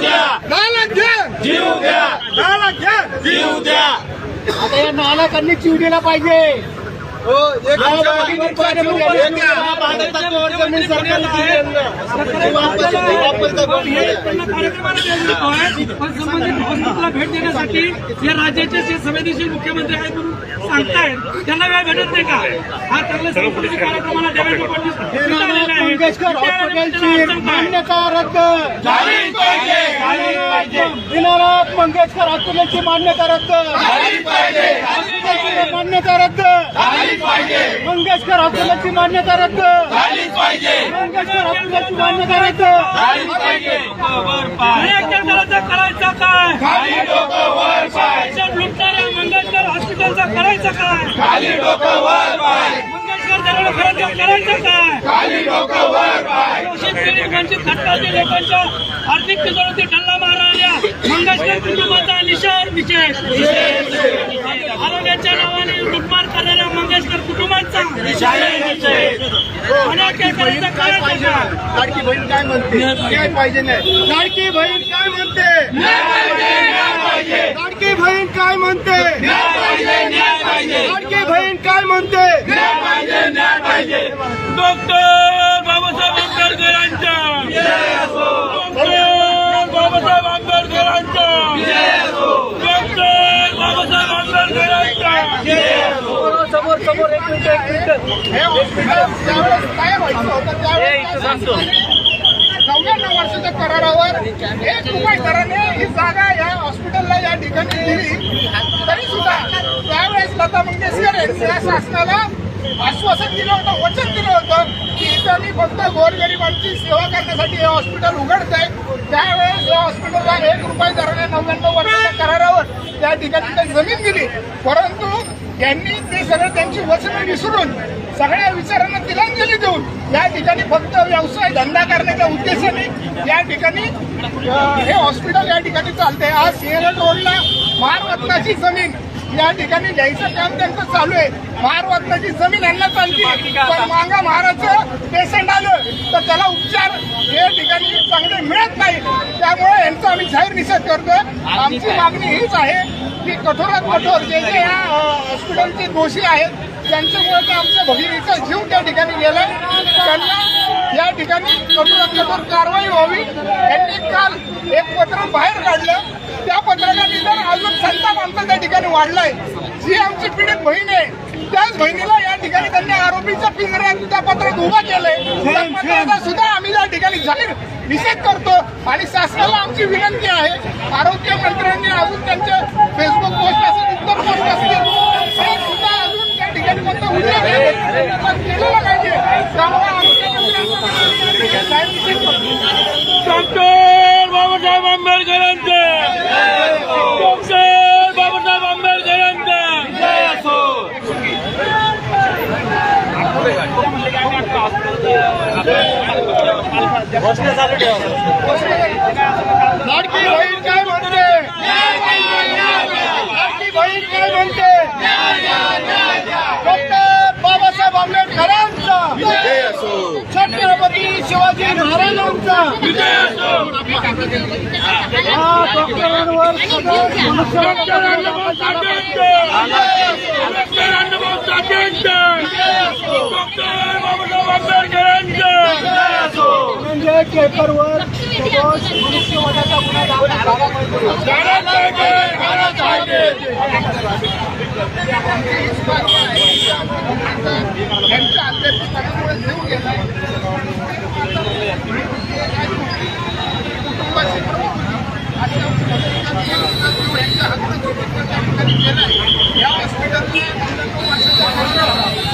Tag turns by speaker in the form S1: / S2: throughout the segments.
S1: द्या
S2: नाला घ्या.
S1: जीव द्या
S2: नाला घ्या.
S1: जीव द्या
S2: आता या नालकांनी जीव दिला पाहिजे.
S3: हॉस्पिटलला भेट देण्यासाठी या राज्याचे जे संवेदनशील मुख्यमंत्री आहेत म्हणून सांगतायत त्यांना वेळ भेटत नाही का? हा चांगला सांस्कृतिक कार्यक्रमाला देवेंद्र फडणवीस
S2: मान्यता रद्द. दिनानाथ मंगेशकर हॉस्पिटलची मान्यता रद्द. मान्यता रद्द. मंगेशकर हॉस्पिटलची मान्यता रद्द. मंगेशकर हॉस्पिटलची मान्यता रद्द.
S3: करायचं काय? मंगेशकर हॉस्पिटलचा करायचं काय? मंगेशकर करायचं काय? वंचित घटकातील लोकांच्या आर्थिक तिजोरीची टल्ला मारणाऱ्या मंगेशकर कुटुंबाचा निशाण विशेष. हलवण्याच्या नावाने
S2: लाडकी बहीण काय म्हणते काय पाहिजे नाही लाडकी बहीण काय म्हणते लाडकी बहीण काय म्हणते लाडकी बहीण काय म्हणते
S3: डॉक्टर बाबासाहेब आंबेडकरांच्या डॉक्टर बाबासाहेब आंबेडकरांच्या. डॉक्टर बाबासाहेब आंबेडकरांच्या. समोर समोर एक मिनिट एक मिनिट.
S2: हे हॉस्पिटल त्यावेळेस काय व्हायचं होतं त्यावेळेस नव्याण्णव वर्षाच्या करारावर एक रुपये ही जागा या हॉस्पिटलला या ठिकाणी दिली. तरी सुद्धा त्यावेळेस लता मंगेशकर यांनी या शासनाला आश्वासन दिलं होतं वचन दिलं होतं की इथं मी फक्त गोरगरिबांची सेवा करण्यासाठी हे हॉस्पिटल उघडत आहे त्यावेळेस या हॉस्पिटलला एक रुपये दराने नव्याण्णव वर्षाच्या करारावर त्या ठिकाणी जमीन दिली. परंतु यांनी ते सगळं त्यांची वचनं विसरून सगळ्या विचारांना तिलांजली देऊन या ठिकाणी फक्त व्यवसाय धंदा करण्याच्या उद्देशाने या ठिकाणी हे हॉस्पिटल या ठिकाणी चालते आज सिंहगड रोडला महारत्नाची जमीन या ठिकाणी घ्यायचं काम त्यांचं चालू आहे. महारत्नाची जमीन यांना चालती. पण मांगा महाराजचं पेशंट आलं तर त्याला उपचार या ठिकाणी चांगले मिळत नाही. त्यामुळे यांचा आम्ही जाहीर निषेध करतोय. आमची मागणी हीच आहे की कठोरात कठोर जे जे या हॉस्पिटलचे दोषी आहेत त्यांच्यामुळे ते आमच्या भगिनीचा जीव त्या ठिकाणी गेलाय. त्यांना या ठिकाणी कठोरात कठोर कारवाई व्हावी. यांनी काल एक पत्र बाहेर काढलं. आमचा त्या ठिकाणी वाढलाय. जी आमची पीडित बहीण आहे त्याच बहिणीला या ठिकाणी त्यांनी आरोपीच्या पिंजऱ्यात त्या पत्रात उभं केलंय. सुद्धा आम्ही या ठिकाणी जाहीर निषेध करतो आणि शासनाला आमची विनंती आहे. आरोग्य मंत्र्यांनी अजून त्यांचे फेसबुक पोस्ट असेल इतर पोस्ट असतील सुद्धा अजून त्या ठिकाणी फक्त केलेलं पाहिजे. त्यामुळे
S3: बाबासाहेब आंबेडकरांचे
S2: लाडकी बहीण काय म्हणते लाडकी बहीण काय म्हणते डॉक्टर बाबासाहेब आंबेडकरांचा छत्रपती शिवाजी महाराजांचा हा डॉक्टरांवर
S3: डॉक्टर अण्णाभाऊ साठेंचे डॉक्टर अण्णाभाऊ साठेंचे डॉक्टर बाबासाहेब आंबेडकरांचे
S2: पेपरवर मनुष्यवधाचा गुन्हा दाखल झाला पाहिजे
S3: झालाच पाहिजे
S2: यांच्या अध्यक्षपदामुळे देऊ गेला कुटुंबाचे प्रमुख आणि यांच्या हक्काचं चित्र त्या ठिकाणी केलंय. या हॉस्पिटलने वर्षाच्या नंतर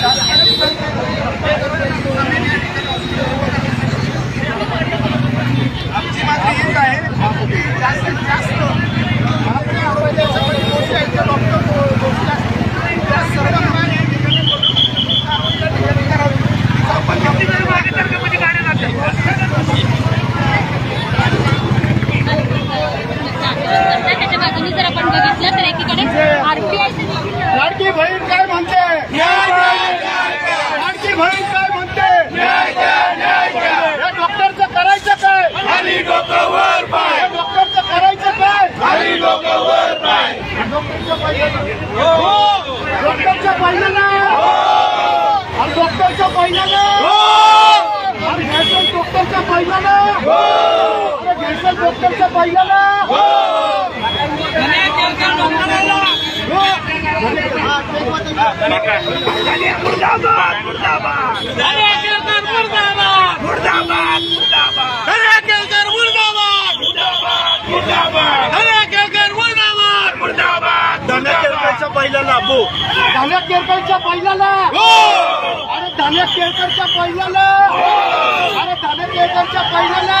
S2: शासनाने आमची मागणी हीच आहे की जास्तीत जास्त आपल्या आरोग्यासाठी दोषी आहेत ते डॉक्टर दोषी असतील त्या सर्वांना या ठिकाणी कारवाई या ठिकाणी करावी आपण
S4: त्याच्या बाजूने जर आपण बघितलं तर एकीकडे आरटीआयचं
S2: लाडकी बहीण काय म्हणते लाडकी बहीण काय म्हणते या डॉक्टरचं करायचं काय
S1: खाली डोकं वर पाय
S2: या डॉक्टरचं करायचं काय
S1: खाली डोकं वर पाय
S2: डॉक्टरच्या पहिल्याला डॉक्टरच्या पहिल्याला आणि डॉक्टरच्या पहिल्याला आणि घ्यायचं डॉक्टरच्या पहिल्याला अरे घ्यायचं डॉक्टरच्या पहिल्याला धान्या केरकरच्या पहिल्याला अरे धान्या केरकरच्या पहिल्याला अरे धान्या केरकरच्या पहिल्याला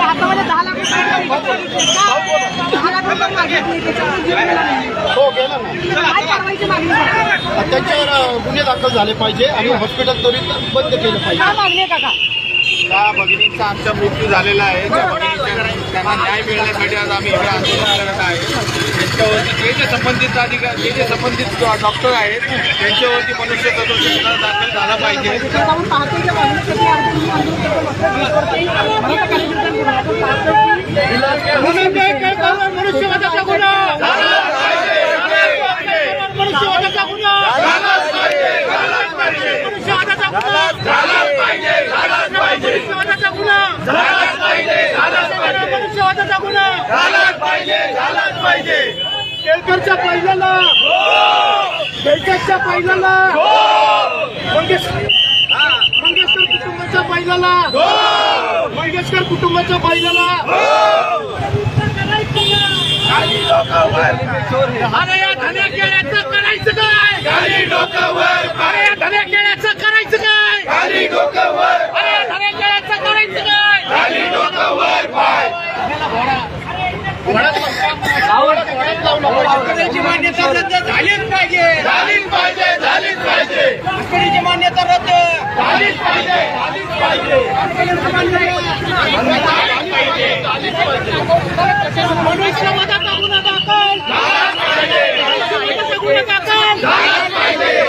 S4: हातामध्ये दहा लाख रुपये दहा लाख रुपये मागितले त्याच्यावर.
S2: हो गुन्हे दाखल झाले पाहिजे आणि हॉस्पिटल त्वरित बंद केलं पाहिजे
S4: मागणी काका.
S5: त्या भगिनींचा आमचा मृत्यू झालेला आहे. त्या भगिनीच्या त्यांना न्याय मिळण्यासाठी आज आम्ही इकडे आंदोलन करत आहे. त्यांच्यावरती जे जे संबंधित अधिकार जे जे संबंधित डॉक्टर आहेत त्यांच्यावरती मनुष्य गुन्हा दाखल झाला पाहिजे.
S2: मनुष्यवधाचा गुन्हा! मनुष्यवधाचा गुन्हा! मनुष्यवधाचा गुन्हा. मनुष्यवधाचा गुन्हा मनुष्यवधाचा गुन्हा. केळकरच्या पहिल्याला केळकरच्या पहिल्याला मंगेश- मंगेशकर कुटुंबाच्या पहिल्याला मंगेशकर कुटुंबाच्या पहिल्याला अरे या धन्या केळ्याचं करायचं काय? अरे या धन्या केळ्याचं करायचं काय?
S1: खाली डोकं वर खाली डोकं वर पाय.
S2: हॉस्पिटलची मान्यता रद्द झालीच पाहिजे.
S1: झालीच पाहिजे झालीच पाहिजे.
S2: हॉस्पिटलची मान्यता रद्द.
S1: झालीच पाहिजे झालीच पाहिजे.
S2: मनुष्यवधाचा गुन्हा दाखल मनुष्यवधाचा गुन्हा दाखल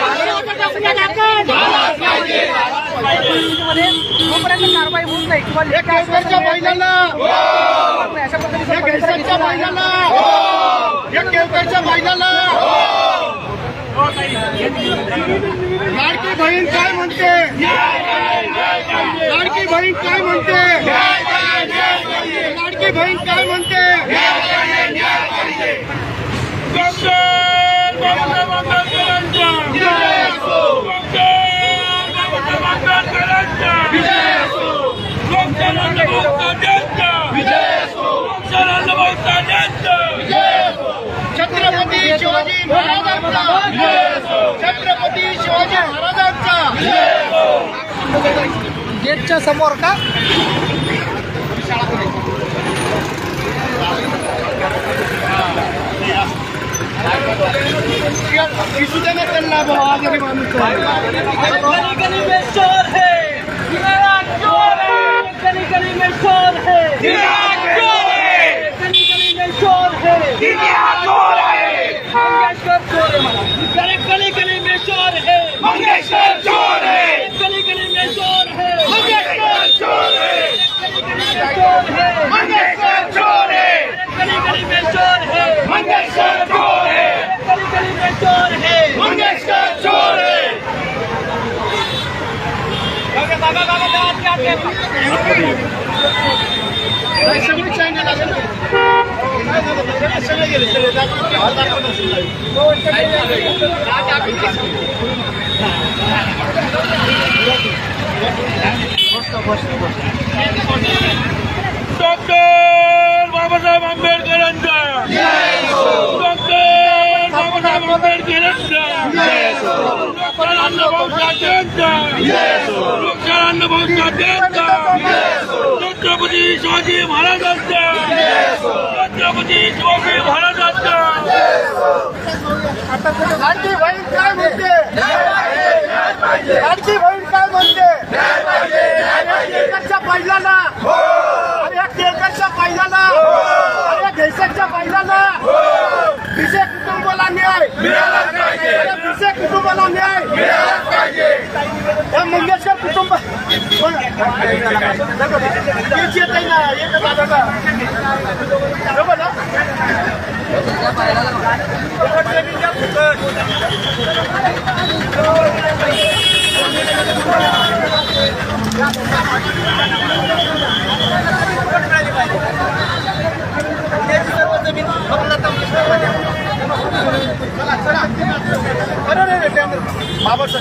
S2: मनुष्यवधाचा गुन्हा दाखल
S4: याच्यामध्ये जोपर्यंत कारवाई होत नाही किंवा अशा
S2: महिलांना लाडकी बहीण काय म्हणते? लाडकी बहीण काय म्हणते लाडकी बहीण काय म्हणते छत्रपती शिवाजी महाराजांचा छत्रपती शिवाजी महाराजांचा.
S4: गेटच्या समोर का?
S2: त्यांना भाऊ आजारी माणूस आहे.
S4: गली गली में शोर है मेरा शोर है गली गली में शोर है गली गली में शोर है मंगेशकर चोर है मला. गली गली गली में शोर है
S1: मंगेशकर चोर है
S4: गली गली में शोर है
S1: मंगेशकर चोर है
S4: गली गली में शोर है
S1: मंगेशकर चोर है
S4: गली गली में शोर है
S1: मंगेशकर चोर है
S4: गली गली में शोर है
S1: मंगेशकर चोर है
S4: बाबा बाबा दाद क्या
S2: नाही, सगळी चॅनल आले ना काय झालं? सगळे- सगळे गेले सगळे दाखवून घे. दाखवून असेल.
S3: डॉक्टर बाबासाहेब आंबेडकरांचा डॉक्टर बाबासाहेब आंबेडकरांचा डॉक्टर अण्णाभाऊ साठेंचा डॉक्टर अण्णाभाऊ साठेंचा छत्रपती शिवाजी महाराजांचा छत्रपती शिवाजी महाराजांचा
S2: बहीण काय म्हणते? लाडकी बहीण काय म्हणते? केळकरच्या पहिल्याला अरे या पहिल्याला अरे या घैसकच्या पहिल्याला भिसे कुटुंबाला न्याय. भिसे कुटुंबाला न्याय. या
S4: ताबरसा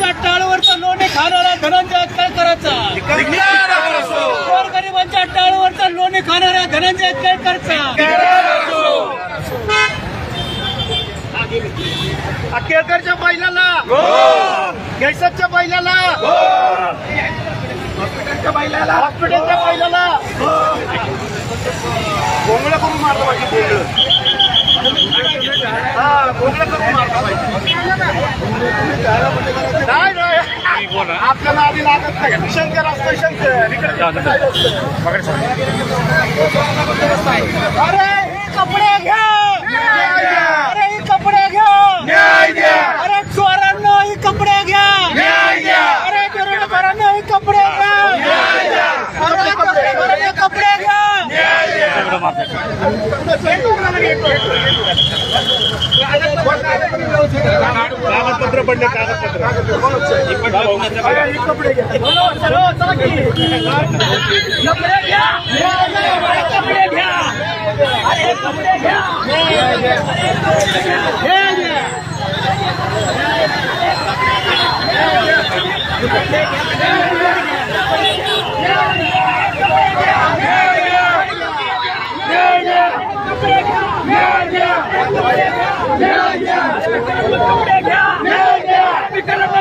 S4: गरिबांच्या टाळवरचा लोणी खाणारा धनंजय केळकरचा. गोर गरिबांच्या टाळवरचा लोणी खाणारा धनंजय केळकरचा.
S2: केळकरच्या बैलाला. केसरच्या बैलाला. हॉस्पिटलच्या बैलाला. हॉस्पिटलच्या बैलाला. भोंगळं करून मारलं पाहिजे भोंगळं हा भोंगळं करून मारलं पाहिजे नाही नाही आपल्याला आधी लागत नाही शंकर असतं शंकर?
S4: अरे हे कपडे घ्या. अरे हे कपडे घ्या अरे चोरांना हे कपडे घ्या
S1: न्याय द्या
S4: अरे दरोडेखोरांना हे कपडे घ्या अरे दरोडेखोरांना हे कपडे घ्या
S2: कागदपत्र पडले कागदपत्र कपडे घ्या
S4: कपडे घ्या अरे कपडे घ्या अरे कपडे घ्या हे घ्या कपडे घ्या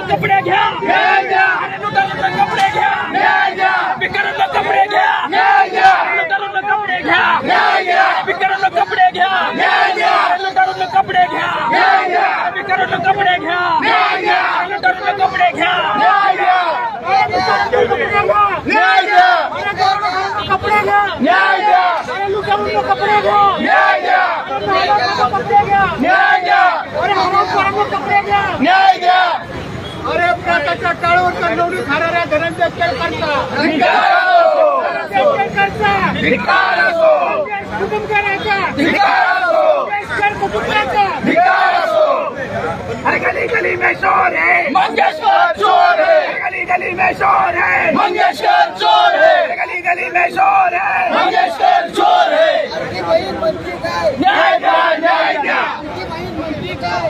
S3: कपडे घ्या
S4: न्याय द्या.
S3: अरे लुटारूंना कपडे घ्या
S4: न्याय द्या.
S3: भिकाऱ्यांना कपडे घ्या
S4: न्याय द्या.
S3: लुटारूंना कपडे घ्या
S4: न्याय द्या.
S3: भिकाऱ्यांना कपडे घ्या
S4: न्याय द्या.
S3: लुटारूंना कपडे घ्या
S4: न्याय द्या.
S3: भिकाऱ्यांना कपडे घ्या
S4: न्याय द्या.
S3: लुटारूंना कपडे घ्या
S4: न्याय द्या. न्याय द्या.
S3: कपडे घ्या
S4: न्याय द्या.
S3: लुटारूंना कपडे घ्या
S4: न्याय द्या.
S3: कपडे घ्या
S4: न्याय द्या.
S3: अरे हरामखोरांना कपडे घ्या
S4: न्याय
S2: प्रताच्या टाळावर लोणी खाणाऱ्या धनंजय केळकरचा.
S3: गली गली में शोर है.
S4: मंगेशकर चोर है.
S3: गली गली में शोर है.
S4: मंगेशकर चोर है.
S3: गली गली में शोर है.
S4: मंगेशकर चोर है. न्याय द्या न्याय द्या.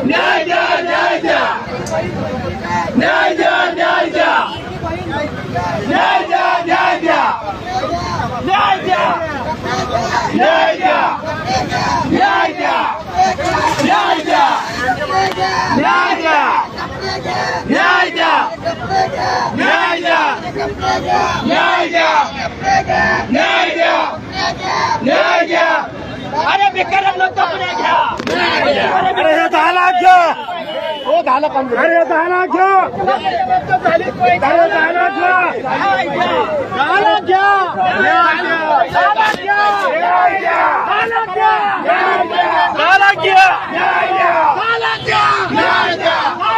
S4: न्याय द्या न्याय द्या. न्याय द्या न्याय द्या न्याय द्या न्याय द्या न्याय द्या न्याय द्या न्याय द्या न्याय द्या न्याय द्या न्याय द्या न्याय द्या न्याय द्या न्याय द्या न्याय द्या
S3: अरे भिकाऱ्यांना कपडे घ्या
S4: अरे हे दहा लाख घ्या हो दहा लाख अरे दहा लाख घ्या अरे दहा लाख घ्या दहा लाख घ्या
S3: दहा लाख द्या दहा लाख द्या दहा लाख द्या दहा लाख द्या